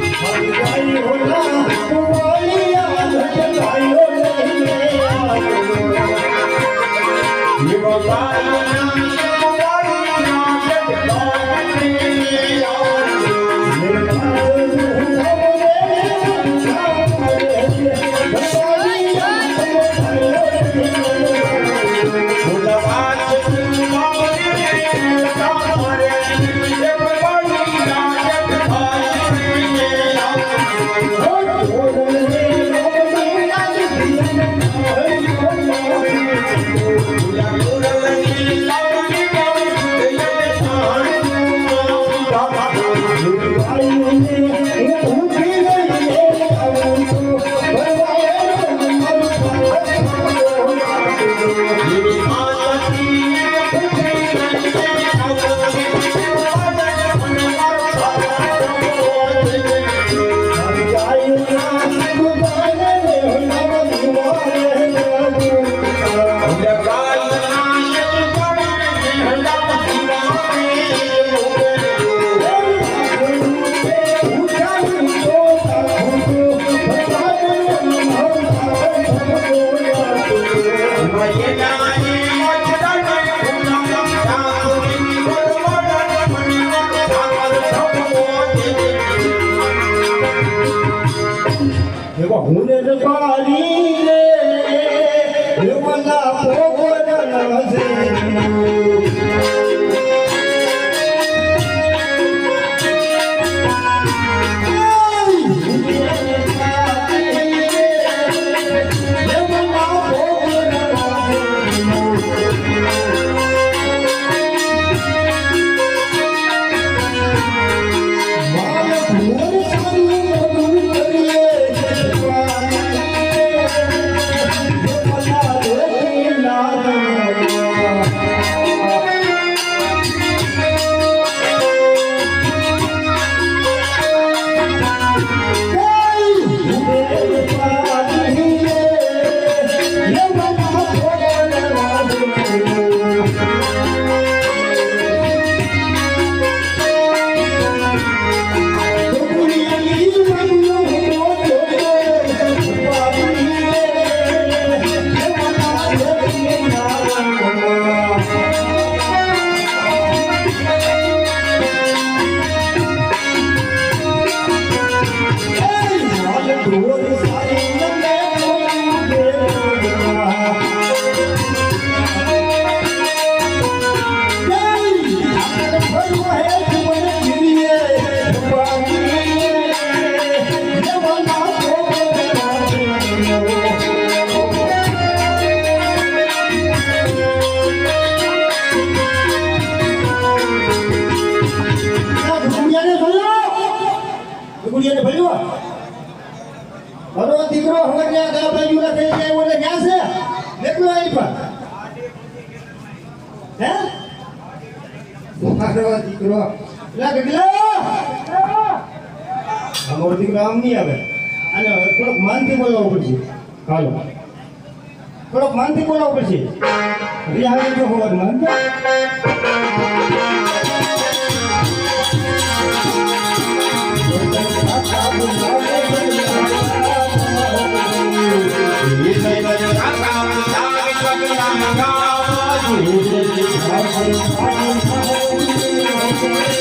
Hare મારો દીકરો. લા ગગલા! અમારો દીકરો આમ નહીં આવે. અને થોડોક માનથી બોલાવવું પડશે. હાલો. થોડોક માનથી બોલાવવું પડશે. રિયા આવે જો હોવા માન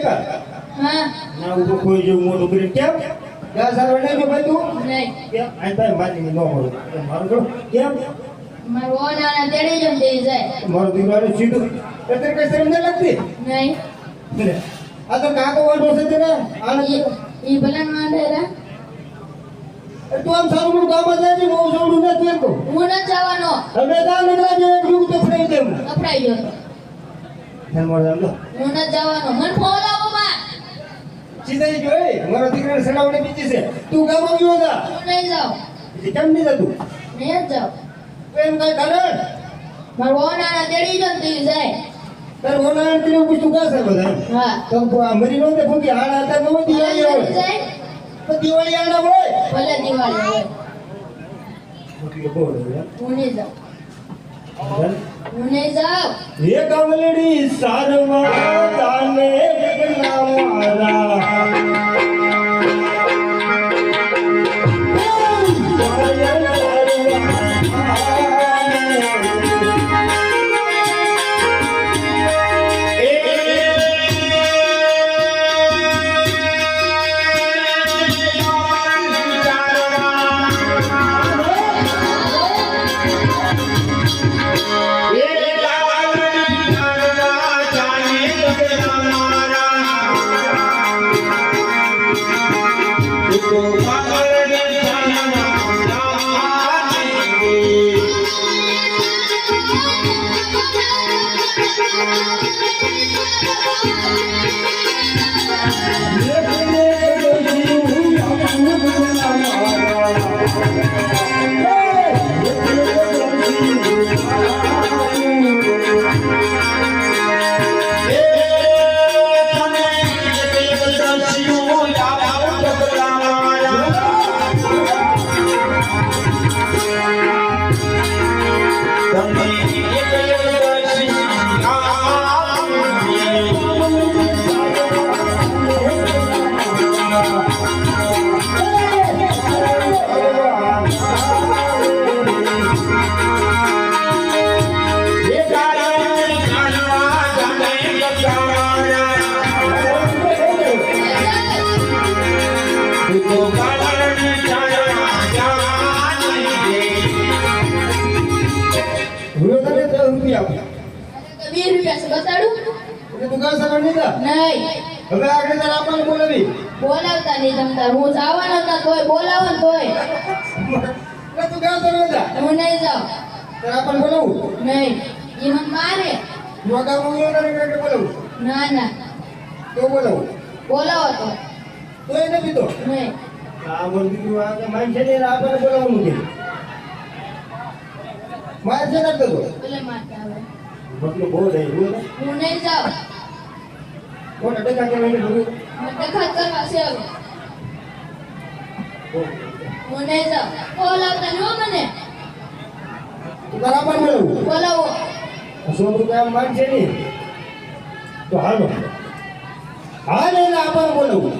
મિનિટ હા. ના ઊભો કોઈ જેવું મોટું કરી કેમ? દસ સાલ વડે ભાઈ તું? નહીં. કેમ? આઈ ભાઈ મારી ન મળું. મારું તો કેમ? મારું ઓનાના તેડી જ જઈ જાય. મારો દીકરો આને સીધું કતર કસર ન લાગતી? નહીં. આ તો કાકો વાળો છે તેને. આને ઈ ઈ માંડે રે. તું આમ સારું મોટું કામ જાય છે બહુ સારું નથી એમ તો. હું ન જવાનો. હવે તા જે તો ફરાઈ દેવું કપડાઈ ગયો તો. ધ્યાન મારો આમ લો. હું નથી જવાનો. મને ફોન આપો માં સીધા ગયો, "એ, મારા દીકરાને સડાવવાની બીજી છે. તું ગામમાં ગયો હતા હું નહીં જાઉં. પછી કેમ નહીં જતું? નહીં જ જાઉં. એમ કાંઈ કારણ મારો ઓનાના તેડી જો ને તી જાય. તારે ઓનાયણ તને પૂછતું કાં છે બધા? હા. તો આ મરી નહોતે ફૂંકી હાડા હતા તો દિવાળી જાય. તો દિવાળી આના હોય? ભલે દિવાળી હોય એટલે હું નહીં જાઉં. નહીં જાઉં હે કમલડી સારવા તાને મારા હું તો છે બતાડું? એટલે તું કાં સગા નહીં જા? નહીં. હવે આગળ તાર આપણને બોલાવી બોલાવતા નહીં તમતા હું જવાનો જ તોય બોલાવો ને તોય. એટલે તું કાં સગા જા હું નહીં જાઉં. તાર આપણને બોલાવું? નહીં. ઈ મને મારે. આ ગામમાં ગયો બોલાવું? ના ના. તો બોલાવું. બોલાવો તો. તોય ન પીતો નહીં. આ બોલ દીકરું આ કે માન છે ને એટલે આપણને બોલાવવાનું છે. માર છે ને તો. ભલે મારતા આવે મતલબ બહુ રહી હું હું નહીં જાઉં. મોટા ટકા કે લઈને મને દખત કરવા છે હવે. હું નહીં જાઉં. બોલાવતા નહીં હો મને. બરાબર મળ્યું બોલાવું. સો રૂપિયા માન છે ને તો હાલો. હાલ એટલે આભાર બોલાવું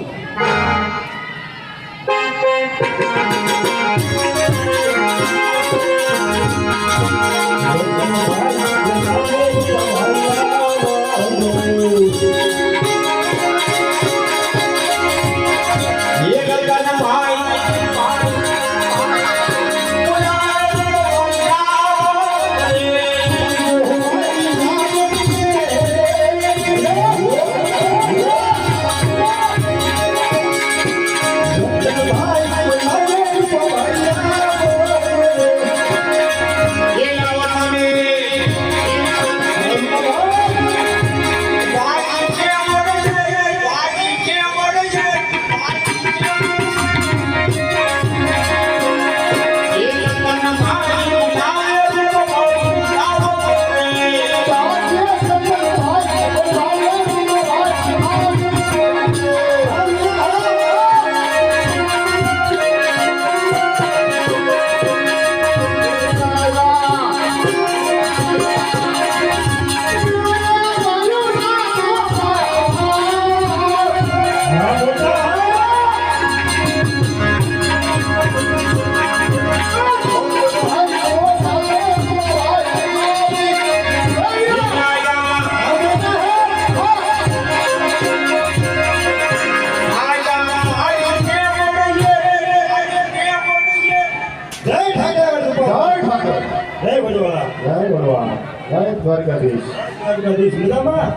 જય દ્વારકાધીશ. દ્વારકાધીશ મજામાં?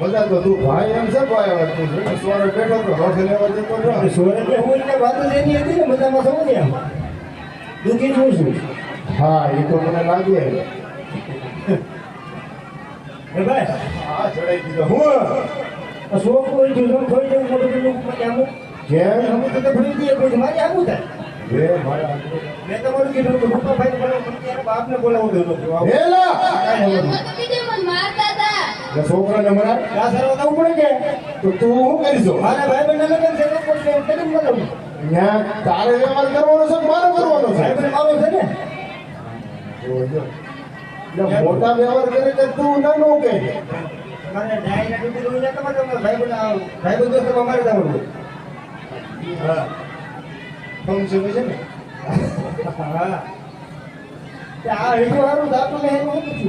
બધા તો તું ભાઈ એમ છે ભાઈ હવે તું જોઈને સવારે બેઠો તો રોટે લેવા જતો રહ્યો. સોરે કે હું એટલે વાત જ એની હતી ને મજામાં સમજ ને આમ દુઃખી છું છું હા એ તો મને લાગે. એ ભાઈ હા ચડાઈ દીધો. હું? કોઈ જૂનું ખોઈ જવું મોટું આમ કેમ અમુક તો ફરી દઈએ કોઈ મારી આવું થાય મેં તમારું કીધું કે મોટો ભાઈ બોલાવો પણ બાપને બોલાવો તો એનો હેલા! મને છોકરાને મરા આ સર્વ તો પડે કે? તો તું શું કરીશો? મારા ભાઈ બંને લગન છે તો પડશે એમ કેમ બોલાવું? ત્યાં તારે વ્યવહાર કરવાનો છે મારો કરવાનો છે. ભાઈ મારો છે ને. મોટા વ્યવહાર કરે કે તું નાનો કે મારે ડાયરેક્ટ એટલે તમારે ભાઈ. ભાઈ બંધ દોસ્ત અમારે જવાનું હા. ફંક્શન છે ને? હા. તે આ હેતુ હારું દાતું ને એનું શું પૂછ્યું